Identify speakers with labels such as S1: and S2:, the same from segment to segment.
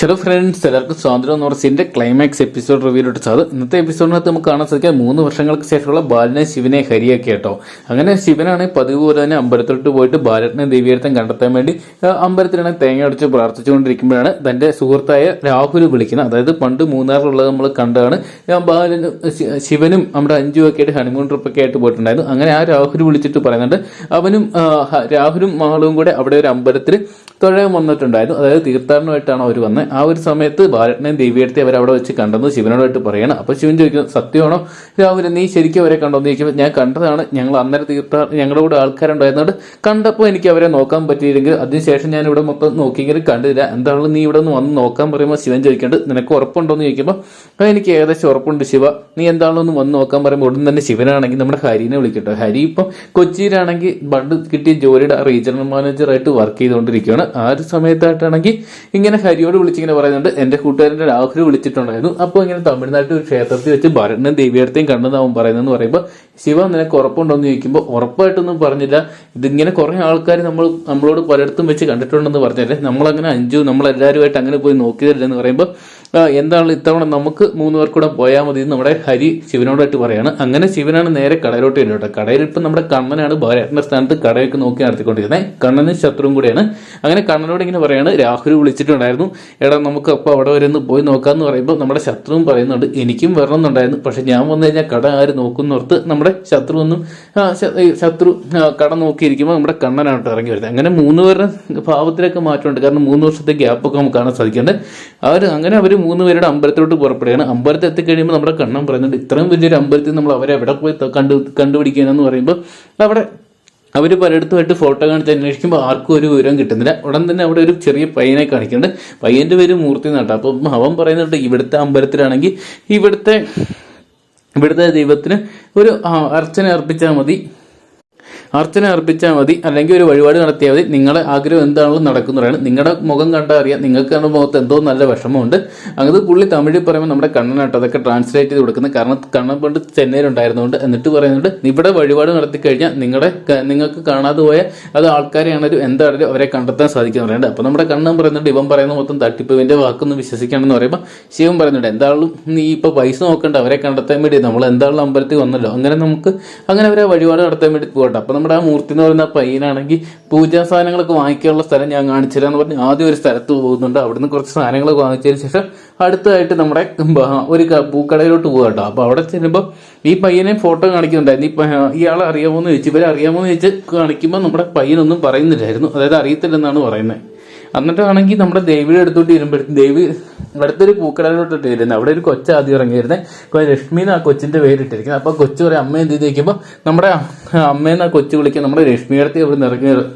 S1: Hello friends എല്ലാവർക്കും സ്വാതന്ത്ര്യം എന്ന് പറഞ്ഞതിന്റെ ക്ലൈമാക്സ് എപ്പിസോഡ് റിവ്യൂലോട്ട് സാധു ഇന്നത്തെ എപ്പിസോഡിനകത്ത് നമുക്ക് കാണാൻ സാധിക്കുക മൂന്ന് വർഷങ്ങൾക്ക് ശേഷമുള്ള ബാലനെ ശിവനെ ഹരിയൊക്കെ കേട്ടോ അങ്ങനെ ശിവനാണ് പതിവ് പോലെ തന്നെ അമ്പലത്തിലോട്ട് പോയിട്ട് ബാലനെ ദേവീയർത്ഥം കണ്ടെത്താൻ വേണ്ടി അമ്പലത്തിലാണ് തേങ്ങ അടിച്ച് പ്രാർത്ഥിച്ചുകൊണ്ടിരിക്കുമ്പോഴാണ് തന്റെ സുഹൃത്തായ രാഹുൽ വിളിക്കുന്നത്. അതായത് പണ്ട് മൂന്നാറിലുള്ളത് നമ്മൾ കണ്ടതാണ്. ബാലൻ ശിവനും നമ്മുടെ അഞ്ചും ഒക്കെ ആയിട്ട് ഹണിമൂൺ ട്രിപ്പ് ഒക്കെ ആയിട്ട് പോയിട്ടുണ്ടായിരുന്നു. അങ്ങനെ ആ രാഹുൽ വിളിച്ചിട്ട് പറയുന്നുണ്ട് അവനും രാഹുലും മകളും കൂടെ അവിടെ ഒരു അമ്പലത്തിൽ തൊഴാൻ വന്നിട്ടുണ്ടായിരുന്നു. അതായത് തീർത്ഥാടനമായിട്ടാണ് അവർ വന്നത് ആ ഒരു സമയത്ത് ഭാരതനെയും ദേവിയെടുത്ത് അവർ അവിടെ വെച്ച് കണ്ടെന്ന് ശിവനോടായിട്ട് പറയണം. അപ്പോൾ ശിവൻ ചോദിക്കുന്നു സത്യമാണോ? രാഹുൽ നീ ശരിക്കും അവരെ കണ്ടോ? കണ്ടോന്ന് ചോദിക്കുമ്പോൾ ഞാൻ കണ്ടതാണ്. ഞങ്ങൾ അന്നേരം തീർത്ഥാ ഞങ്ങളുടെ കൂടെ ആൾക്കാരുണ്ടായിരുന്നോണ്ട് കണ്ടപ്പോൾ എനിക്ക് അവരെ നോക്കാൻ പറ്റിയില്ലെങ്കിൽ അതിനുശേഷം ഞാൻ ഇവിടെ മൊത്തം നോക്കിയെങ്കിലും കണ്ടില്ല. എന്താണെങ്കിലും നീ ഇവിടെ നിന്ന് വന്ന് നോക്കാൻ പറയുമ്പോൾ ശിവൻ ചോദിക്കേണ്ടത് നിനക്ക് ഉറപ്പുണ്ടോന്ന് ചോദിക്കുമ്പോൾ "ആ, എനിക്ക് ഏകദേശം ഉറപ്പുണ്ട് ശിവ. നീ എന്താണെന്ന് ഒന്ന് വന്ന് നോക്കാൻ പറയുമ്പോൾ ഉടൻ തന്നെ ശിവനാണെങ്കിൽ നമ്മുടെ ഹരിനെ വിളിക്കട്ടോ. ഹരി ഇപ്പം കൊച്ചിയിലാണെങ്കിൽ ബണ്ട് കിട്ടിയ ജോലിയുടെ റീജിയണൽ മാനേജറായിട്ട് വർക്ക് ചെയ്തുകൊണ്ടിരിക്കുകയാണ്. ആ ഒരു സമയത്തായിട്ടാണെങ്കിൽ ഇങ്ങനെ ഹരിയോട് വിളിച്ചിങ്ങനെ പറയുന്നുണ്ട്. എന്റെ കൂട്ടുകാരന്റെ രാഹുൽ വിളിച്ചിട്ടുണ്ടായിരുന്നു. അപ്പോൾ ഇങ്ങനെ തമിഴ്നാട്ടിൽ ഒരു ക്ഷേത്രത്തിൽ വെച്ച് ഭരണനും ദേവിയടത്തെയും കണ്ടെന്നാവും പറയുന്നതെന്ന് പറയുമ്പോൾ ശിവ നിനക്ക് ഉറപ്പുണ്ടോന്ന് ചോദിക്കുമ്പോൾ ഉറപ്പായിട്ടൊന്നും പറഞ്ഞില്ല. ഇതിങ്ങനെ കുറെ ആൾക്കാർ നമ്മൾ നമ്മളോട് പലയിടത്തും വെച്ച് കണ്ടിട്ടുണ്ടെന്ന് പറഞ്ഞല്ലേ നമ്മളങ്ങനെ അഞ്ചു നമ്മളെല്ലാവരുമായിട്ട് അങ്ങനെ പോയി നോക്കിയതല്ലെന്ന് പറയുമ്പോൾ എന്താണ് ഇത്തവണ നമുക്ക് മൂന്ന് പേർ കൂടെ പോയാൽ മതി നമ്മുടെ ഹരി ശിവനോടായിട്ട് പറയാണ്. അങ്ങനെ ശിവനാണ് നേരെ കടയിലോട്ട് വരുന്നത് കേട്ടോ. കടയിൽ ഇപ്പം നമ്മുടെ കണ്ണനാണ് ഭാരേട്ടന്റെ സ്ഥാനത്ത് കടയൊക്കെ നോക്കി നടത്തിക്കൊണ്ടിരുന്നത് കണ്ണനും ശത്രുവും കൂടിയാണ്. അങ്ങനെ കണ്ണനോട് ഇങ്ങനെ പറയാണ്. രാഹുൽ വിളിച്ചിട്ടുണ്ടായിരുന്നു. എടാ നമുക്ക് അപ്പോൾ അവിടെ വരെ ഒന്ന് പോയി നോക്കാമെന്ന് പറയുമ്പോൾ നമ്മുടെ ശത്രുവും പറയുന്നുണ്ട്. എനിക്കും വരണമെന്നുണ്ടായിരുന്നു പക്ഷെ ഞാൻ വന്നു കഴിഞ്ഞാൽ കട ആര് നോക്കുന്നോർത്ത് നമ്മുടെ ശത്രു ഒന്നും ശത്രു കട നോക്കിയിരിക്കുമ്പോൾ നമ്മുടെ കണ്ണനാണ് ഇറങ്ങി വരുന്നത്. അങ്ങനെ മൂന്ന് പേരുടെ ഭാവത്തിലൊക്കെ മാറ്റമുണ്ട്. കാരണം മൂന്ന് വർഷത്തെ ഗ്യാപ്പൊക്കെ നമുക്ക് കാണാൻ സാധിക്കുന്നുണ്ട്. അവർ അങ്ങനെ അവർ മൂന്ന് പേരുടെ അമ്പലത്തിലോട്ട് പുറപ്പെടുകയാണ്. അമ്പലത്തിൽ എത്തിക്കഴിയുമ്പോൾ നമ്മുടെ കണ്ണം പറയുന്നുണ്ട് ഇത്രയും വലിയൊരു അമ്പലത്തിൽ നമ്മൾ അവരെ എവിടെ പോയി കണ്ടു കണ്ടുപിടിക്കുകയെന്ന് പറയുമ്പോൾ അവിടെ അവർ പലയിടത്തുമായിട്ട് ഫോട്ടോ കാണിച്ച് അന്വേഷിക്കുമ്പോൾ ആർക്കും ഒരു വിവരം കിട്ടുന്നില്ല. ഉടൻ തന്നെ അവിടെ ഒരു ചെറിയ പയ്യനെ കാണിക്കുന്നുണ്ട്. പയ്യന്റെ പേര് മൂർത്തി നട്ട അപ്പം അവൻ പറയുന്നുണ്ട് ഇവിടുത്തെ അമ്പലത്തിലാണെങ്കിൽ ഇവിടുത്തെ ഇവിടുത്തെ ദൈവത്തിന് ഒരു അർച്ചന അർപ്പിച്ചാൽ മതി. അർച്ചന അർപ്പിച്ചാൽ മതി. അല്ലെങ്കിൽ ഒരു വഴിപാട് നടത്തിയാൽ മതി. നിങ്ങളുടെ ആഗ്രഹം എന്താണെങ്കിലും നടക്കുന്നതാണ് നിങ്ങളുടെ മുഖം കണ്ടാൽ അറിയാം. നിങ്ങൾക്ക് നമ്മുടെ മുഖത്ത് എന്തോ നല്ല വിഷമമുണ്ട്. അങ്ങനെ പുള്ളി തമിഴിൽ പറയുമ്പോൾ നമ്മുടെ കണ്ണനാട്ടോ അതൊക്കെ ട്രാൻസ്ലേറ്റ് ചെയ്ത് കൊടുക്കുന്നത് കാരണം കണ്ണൻ പണ്ട് ചെന്നൈയിലുണ്ടായിരുന്നുകൊണ്ട് എന്നിട്ട് പറയുന്നുണ്ട് ഇവിടെ വഴിപാട് നടത്തി കഴിഞ്ഞാൽ നിങ്ങളുടെ നിങ്ങൾക്ക് കാണാതെ പോയ അത് ആൾക്കാരെയാണെങ്കിലും എന്താണെങ്കിലും അവരെ കണ്ടെത്താൻ സാധിക്കും പറയുന്നുണ്ട് അപ്പോൾ നമ്മുടെ കണ്ണൻ പറയുന്നുണ്ട് ഇവൻ പറയുന്ന മൊത്തം തട്ടിപ്പുവിന്റെ വാക്കൊന്നും വിശ്വസിക്കണമെന്ന് പറയുമ്പോൾ ശിവൻ പറയുന്നുണ്ട് എന്തായാലും നീ ഇപ്പോൾ പൈസ നോക്കണ്ട അവരെ കണ്ടെത്താൻ വേണ്ടി നമ്മൾ എന്താണല്ലോ അമ്പലത്തിൽ വന്നല്ലോ. അങ്ങനെ നമുക്ക് അങ്ങനെ അവരെ വഴിപാട് നടത്താൻ വേണ്ടി പോകട്ടെ അപ്പൊ നമ്മുടെ ആ മൂർത്തി എന്ന് പറയുന്ന പയ്യനാണെങ്കിൽ പൂജാ സാധനങ്ങളൊക്കെ വാങ്ങിക്കാനുള്ള സ്ഥലം ഞാൻ കാണിച്ചുതരാന്ന് പറഞ്ഞ് ആദ്യം ഒരു സ്ഥലത്ത് പോകുന്നുണ്ട്. അവിടുന്ന് കുറച്ച് സാധനങ്ങളൊക്കെ വാങ്ങിച്ചതിന് ശേഷം അടുത്തതായിട്ട് നമ്മുടെ ഒരു പൂക്കടയിലോട്ട് പോകുക കേട്ടോ. അപ്പൊ അവിടെ ചെല്ലുമ്പോൾ ഈ പയ്യനെ ഫോട്ടോ കാണിക്കുന്നുണ്ടായിരുന്നു. ഈ ഇയാളെ അറിയാമോ എന്ന് ചോദിച്ചു. ഇവരെ അറിയാമോ എന്ന് ചോദിച്ച് കാണിക്കുമ്പോൾ നമ്മുടെ പയ്യനൊന്നും പറയുന്നില്ലായിരുന്നു. അതായത് അറിയത്തില്ലെന്നാണ് പറയുന്നത്. എന്നിട്ടാണെങ്കിൽ നമ്മുടെ ദേവിയുടെ അടുത്തോട്ട് വരുമ്പോഴത്തേക്കും ദേവി അടുത്തൊരു പൂക്കടലോട്ടിട്ട് ഇരുന്നത് അവിടെ ഒരു കൊച്ച ആദ്യം ഇറങ്ങിയിരുന്നത് ഇപ്പൊ രശ്മി എന്ന് ആ കൊച്ചിന്റെ പേരിട്ടിരിക്കുന്നത്. അപ്പൊ കൊച്ചു പറയും അമ്മ എന്ത് ചോദിക്കുമ്പോൾ നമ്മുടെ അമ്മയെന്ന് ആ കൊച്ചു വിളിക്കുക നമ്മുടെ രശ്മിയുടെ നിന്ന് ഇറങ്ങി വരും.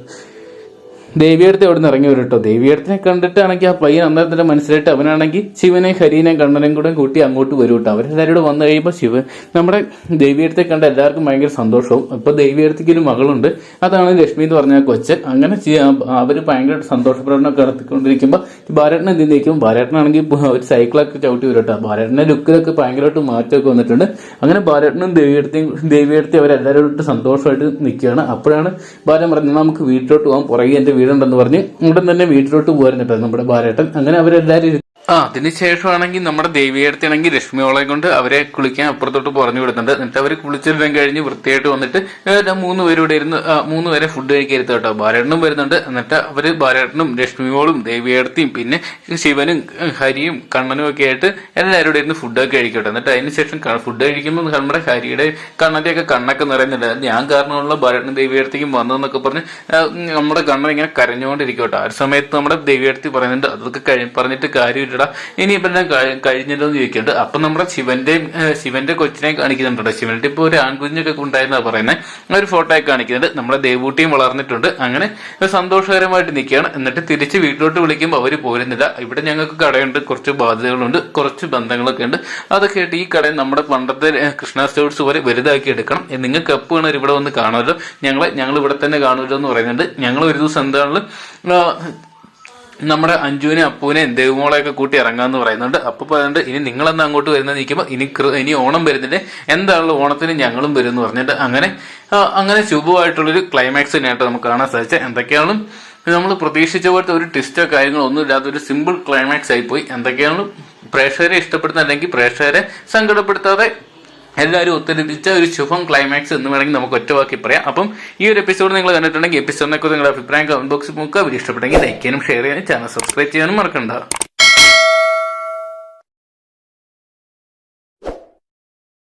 S1: ദേവിയടുത്ത് അവിടെ നിന്ന് ഇറങ്ങി വരും കേട്ടോ ദേവിയടുത്തിനെ കണ്ടിട്ടാണെങ്കിൽ ആ പയ്യൻ അന്നേരം തന്നെ മനസ്സിലായിട്ട് അവനാണെങ്കിൽ ശിവനെ ഹരീനെ കണ്ണനും കൂടെ കൂട്ടി അങ്ങോട്ട് വരും കേട്ടോ അവരെല്ലാവരും കൂടെ വന്നു കഴിയുമ്പോൾ ശിവ നമ്മുടെ ദേവിയടുത്തെ കണ്ട എല്ലാവർക്കും ഭയങ്കര സന്തോഷവും. ഇപ്പൊ ദേവിയടുത്തേക്ക് ഒരു മകളുണ്ട്. അതാണ് ലക്ഷ്മി എന്ന് പറഞ്ഞ കൊച്ചൻ. കൊച്ച് അങ്ങനെ അവർ ഭയങ്കര സന്തോഷപ്രകടനമൊക്കെ നടത്തിക്കൊണ്ടിരിക്കുമ്പോൾ ഭാരതനെ എന്ത് നിൽക്കും ഭാരതനാണെങ്കിൽ ഒരു സൈക്കിളൊക്കെ ചവിട്ടി വരും കേട്ടോ ഭാരതന്റെ ലുക്കിലൊക്കെ ഭയങ്കരമായിട്ട് മാറ്റമൊക്കെ വന്നിട്ടുണ്ട്. അങ്ങനെ ഭാരതനും ദേവിയെടുത്തെയും ദേവിയെടുത്ത് അവരെല്ലാവരും സന്തോഷമായിട്ട് നിൽക്കുകയാണ്. അപ്പോഴാണ് ഭാരതൻ പറഞ്ഞത് നമുക്ക് വീട്ടിലോട്ട് പോകാം. പുറകെ എന്റെ വീടുണ്ടെന്ന് പറഞ്ഞ് ഉടൻ തന്നെ വീട്ടിലോട്ട് പോരുന്നുട്ടോ നമ്മുടെ ഭാരേട്ടൻ. അങ്ങനെ അവരെല്ലാവരും ആ അതിനുശേഷമാണെങ്കിൽ നമ്മുടെ ദേവിയെടുത്താണെങ്കിൽ ലക്ഷ്മിയോളെ കൊണ്ട് അവരെ കുളിക്കാൻ അപ്പുറത്തോട്ട് പറഞ്ഞു വിടുന്നുണ്ട്. എന്നിട്ട് അവർ കുളിച്ചെല്ലാം കഴിഞ്ഞ് വൃത്തിയായിട്ട് വന്നിട്ട് മൂന്ന് പേരൂടെ ഇരുന്ന് മൂന്ന് പേരെ ഫുഡ് കഴിക്കരുത് കേട്ടോ. ഭാരേട്ടനും വരുന്നുണ്ട്. എന്നിട്ട് അവർ ഭാരേട്ടനും ലക്ഷ്മിയോളും ദേവിയെടുത്തിയും പിന്നെ ശിവനും ഹരിയും കണ്ണനും ഒക്കെ ആയിട്ട് എല്ലാവരും ഇവിടെ ഇരുന്ന് ഫുഡൊക്കെ കഴിക്കട്ടെ. എന്നിട്ട് അതിനുശേഷം ഫുഡ് കഴിക്കുമ്പോൾ നമ്മുടെ ഹരിയുടെ കണ്ണന്റെ ഒക്കെ കണ്ണൊക്കെ നിറയുന്നുണ്ട്. ഞാൻ കാരണമുള്ള ബാലേട്ടനും ദേവിയെടുത്തേക്കും വന്നതെന്നൊക്കെ പറഞ്ഞ് നമ്മുടെ കണ്ണൻ ഇങ്ങനെ കരഞ്ഞുകൊണ്ടിരിക്കും കേട്ടോ ആ ഒരു സമയത്ത് നമ്മുടെ ദേവിയെടുത്തി പറയുന്നുണ്ട് അതൊക്കെ കഴി പറഞ്ഞിട്ട് കാര്യമില്ലടാ ഇനിയിപ്പോ ഇനി ഇപ്പം കഴിഞ്ഞല്ലോ എന്ന് ചോദിക്കുന്നുണ്ട് അപ്പൊ നമ്മുടെ ശിവന്റെ ശിവന്റെ കൊച്ചിനെ കാണിക്കുന്നുണ്ട് ശിവന്റെ ഇപ്പൊ ഒരു ആൺകുഞ്ഞൊക്കെ ഉണ്ടായിരുന്നാ പറയുന്നത് ഒരു ഫോട്ടോ ഒക്കെ കാണിക്കുന്നുണ്ട് നമ്മുടെ ദേവൂട്ടിയും വളർന്നിട്ടുണ്ട്. അങ്ങനെ സന്തോഷകരമായിട്ട് നിൽക്കുകയാണ്. എന്നിട്ട് തിരിച്ച് വീട്ടിലോട്ട് വിളിക്കുമ്പോൾ അവർ പോരുന്നില്ല. ഇവിടെ ഞങ്ങൾക്ക് കടയുണ്ട്. കുറച്ച് ബാധ്യതകളുണ്ട്. കുറച്ച് ബന്ധങ്ങളൊക്കെ ഉണ്ട്. അതൊക്കെ ആയിട്ട് ഈ കടയിൽ നമ്മുടെ പണ്ടത്തെ കൃഷ്ണ സ്റ്റോഴ്സ് പോലെ വലുതാക്കി എടുക്കണം. നിങ്ങൾക്ക് എപ്പോൾ വേണം ഇവിടെ വന്ന് കാണുമല്ലോ. ഞങ്ങളെ ഞങ്ങൾ ഇവിടെ തന്നെ കാണുമല്ലോ എന്ന് പറയുന്നുണ്ട്. ഞങ്ങൾ ഒരു ദിവസം എന്താണെങ്കിലും ആ, നമ്മുടെ അഞ്ജുവിനെ അപ്പുവിനെ ദേവുമോളെയൊക്കെ കൂട്ടി ഇറങ്ങാന്ന് പറയുന്നുണ്ട്. അപ്പൊ പറയുന്നുണ്ട് ഇനി നിങ്ങളെന്ന് അങ്ങോട്ട് വരുന്നത് നിൽക്കുമ്പോൾ ഇനി ഇനി ഓണം വരുന്നില്ലേ? എന്താണല്ലോ ഓണത്തിന് ഞങ്ങളും വരും എന്ന് പറഞ്ഞിട്ട് അങ്ങനെ അങ്ങനെ ശുഭമായിട്ടുള്ളൊരു ക്ലൈമാക്സ് തന്നെയായിട്ട് നമുക്ക് കാണാൻ സാധിച്ചത്. എന്തൊക്കെയാണ് നമ്മൾ പ്രതീക്ഷിച്ച പോലത്തെ ഒരു ട്വിസ്റ്റോ കാര്യങ്ങളോ ഒന്നും ഇല്ലാത്ത ഒരു സിമ്പിൾ ക്ലൈമാക്സ് ആയിപ്പോയി. എന്തൊക്കെയാണ് പ്രേക്ഷകരെ ഇഷ്ടപ്പെടുന്ന അല്ലെങ്കിൽ പ്രേക്ഷകരെ സങ്കടപ്പെടുത്താതെ എല്ലാവരും ഉത്തരിപ്പിച്ച ഒരു ശുഭം ക്ലൈമാക്സ് എന്ന് വേണമെങ്കിൽ നമുക്ക് ഒറ്റവാക്കി പറയാം. അപ്പം ഈ ഒരു എപ്പിസോഡ് നിങ്ങൾ കണ്ടിട്ടുണ്ടെങ്കിൽ എപ്പിസോഡിനെ കുറിച്ച് നിങ്ങളുടെ അഭിപ്രായം കമന്റ് ബോക്സിൽ നോക്കുക വീഡിയോ ഇഷ്ടപ്പെട്ടെങ്കിൽ ലൈക്ക് ചെയ്യാനും ഷെയർ ചെയ്യാനും ചാനൽ സബ്സ്ക്രൈബ് ചെയ്യാനും മറക്കണ്ട.